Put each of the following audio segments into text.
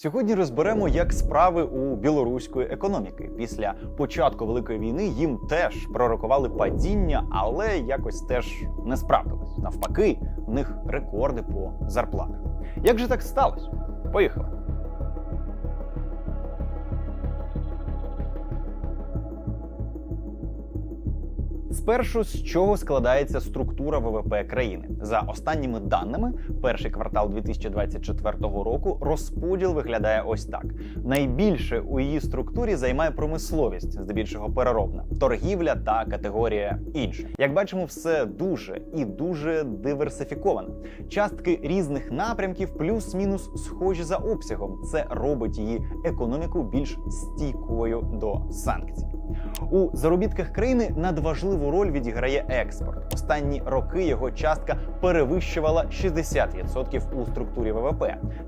Сьогодні розберемо, як справи у білоруської економіки. Після початку великої війни їм теж пророкували падіння, але якось теж не справдилось. Навпаки, в них рекорди по зарплатах. Як же так сталося? Поїхали. Спершу з чого складається структура ВВП країни за останніми даними, перший квартал 2024 року розподіл виглядає ось так: найбільше у її структурі займає промисловість, здебільшого переробна, торгівля та категорія інша. Як бачимо, все дуже і дуже диверсифіковано. Частки різних напрямків плюс-мінус схожі за обсягом. Це робить її економіку більш стійкою до санкцій. У заробітках країни надважливу роль відіграє експорт. Останні роки його частка перевищувала 60% у структурі ВВП.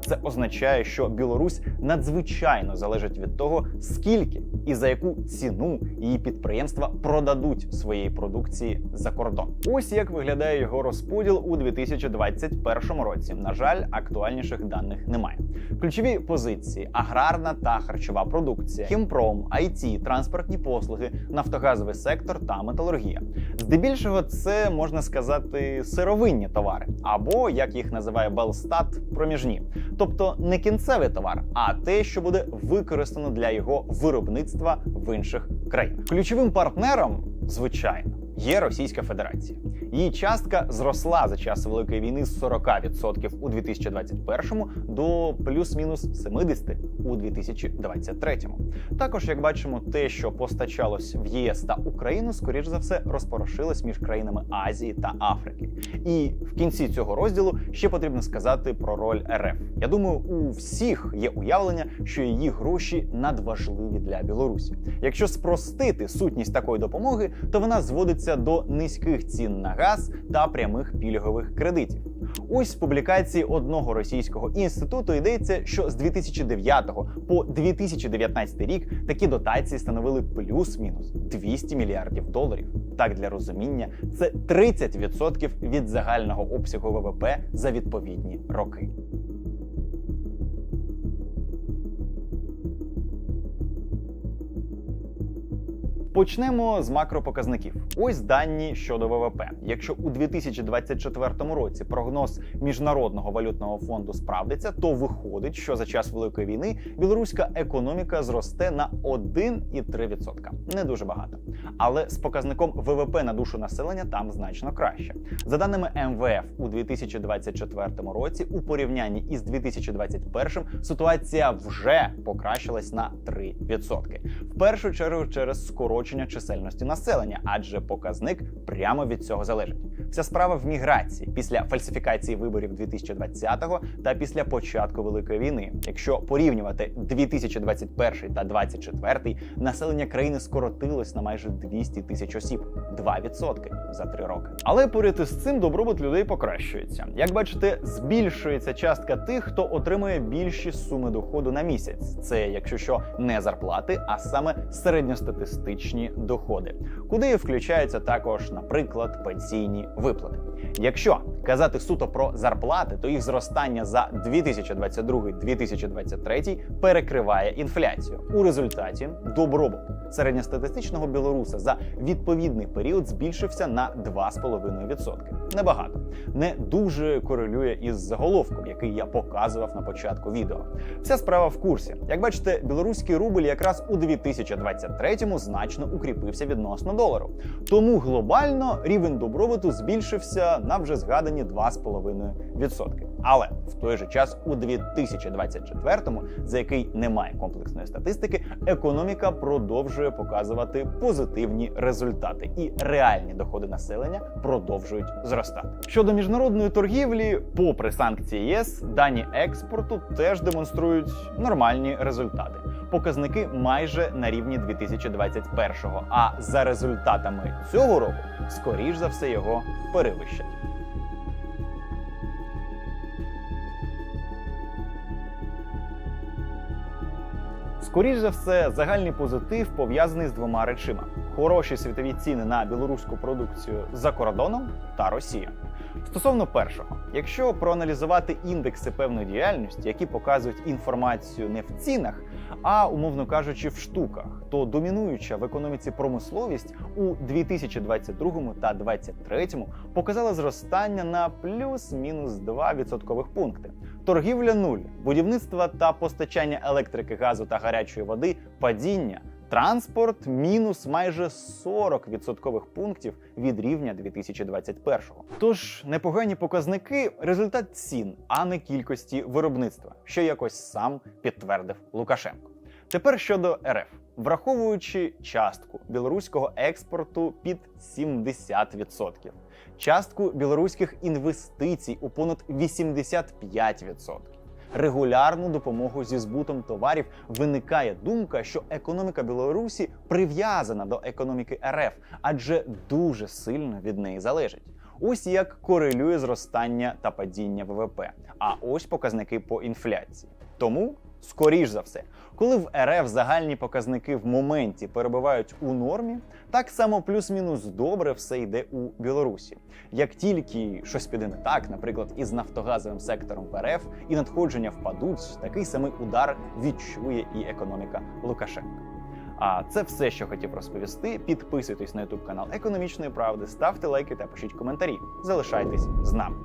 Це означає, що Білорусь надзвичайно залежить від того, скільки і за яку ціну її підприємства продадуть своєї продукції за кордон. Ось як виглядає його розподіл у 2021 році. На жаль, актуальніших даних немає. Ключові позиції: аграрна та харчова продукція, хімпром, IT, транспортні послуги, нафтогазовий сектор та металургія. Здебільшого це можна сказати сировинні товари, або як їх називає Белстат, проміжні, тобто не кінцевий товар, а те, що буде використано для його виробництва в інших країнах. Ключовим партнером, звичайно, є Російська Федерація. Її частка зросла за час великої війни з 40% у 2021 до плюс-мінус 70% у 2023. Також, як бачимо, те, що постачалось в ЄС та Україну, скоріш за все, розпорошилось між країнами Азії та Африки. І в кінці цього розділу ще потрібно сказати про роль РФ. Я думаю, у всіх є уявлення, що її гроші надважливі для Білорусі. Якщо спростити сутність такої допомоги, то вона зводиться до низьких цін на газ та прямих пільгових кредитів. Ось з публікації одного російського інституту йдеться, що з 2009 по 2019 рік такі дотації становили плюс-мінус 200 мільярдів доларів. Так для розуміння, це 30% від загального обсягу ВВП за відповідні роки. Почнемо з макропоказників. Ось дані щодо ВВП. Якщо у 2024 році прогноз міжнародного валютного фонду справдиться, то виходить, що за час великої війни білоруська економіка зросте на 1,3%. Не дуже багато. Але з показником ВВП на душу населення там значно краще. За даними МВФ, у 2024 році у порівнянні із 2021 ситуація вже покращилась на 3%. В першу чергу через скорочення чисельності населення, адже показник прямо від цього залежить. Вся справа в міграції після фальсифікації виборів 2020-го та після початку великої війни. Якщо порівнювати 2021 та 2024, населення країни скоротилось на майже 200 тисяч осіб 2% за три роки. Але поряд із цим добробут людей покращується. Як бачите, збільшується частка тих, хто отримує більші суми доходу на місяць. Це якщо що не зарплати, а саме середньостатистичні доходи, куди включаються також, наприклад, пенсійні виплати. Якщо казати суто про зарплати, то їх зростання за 2022-2023 перекриває інфляцію. У результаті добробут середньостатистичного білоруса за відповідний період збільшився на 2,5%. Небагато, не дуже корелює із заголовком, який я показував на початку відео. Вся справа в курсі. Як бачите, білоруський рубль якраз у 2023-му значно укріпився відносно долару. Тому глобально рівень добробуту збільшився на вже згадані 2,5%. Але в той же час у 2024-му, за який немає комплексної статистики, економіка продовжує показувати позитивні результати, і реальні доходи населення продовжують зростати. Щодо міжнародної торгівлі, попри санкції ЄС, дані експорту теж демонструють нормальні результати. Показники майже на рівні 2021-го, а за результатами цього року, скоріш за все, його перевищать. Скоріш за все, загальний позитив пов'язаний з двома речима: хороші світові ціни на білоруську продукцію за кордоном та Росія. Стосовно першого, Якщо проаналізувати індекси певної діяльності, які показують інформацію не в цінах, а умовно кажучи, в штуках, то домінуюча в економіці промисловість у 2022 та 2023 показала зростання на плюс-мінус 2 відсоткових пункти. Торгівля нуль, будівництво та постачання електрики, газу та гарячої води падіння. Транспорт мінус майже 40 відсоткових пунктів від рівня 2021-го. Тож непогані показники результат цін, а не кількості виробництва, що якось сам підтвердив Лукашенко. Тепер щодо РФ, враховуючи частку білоруського експорту під 70%, частку білоруських інвестицій у понад 85%, регулярну допомогу зі збутом товарів виникає думка, що економіка Білорусі прив'язана до економіки РФ, адже дуже сильно від неї залежить. Ось як корелює зростання та падіння ВВП. А ось показники по інфляції. Тому, скоріш за все, коли в РФ загальні показники в моменті перебувають у нормі, так само плюс-мінус добре все йде у Білорусі. Як тільки щось піде не так, наприклад, із нафтогазовим сектором в РФ і надходження впадуть, такий самий удар відчує і економіка Лукашенка. А це все, що хотів розповісти. Підписуйтесь на YouTube канал Економічної правди, ставте лайки та пишіть коментарі. Залишайтесь з нами.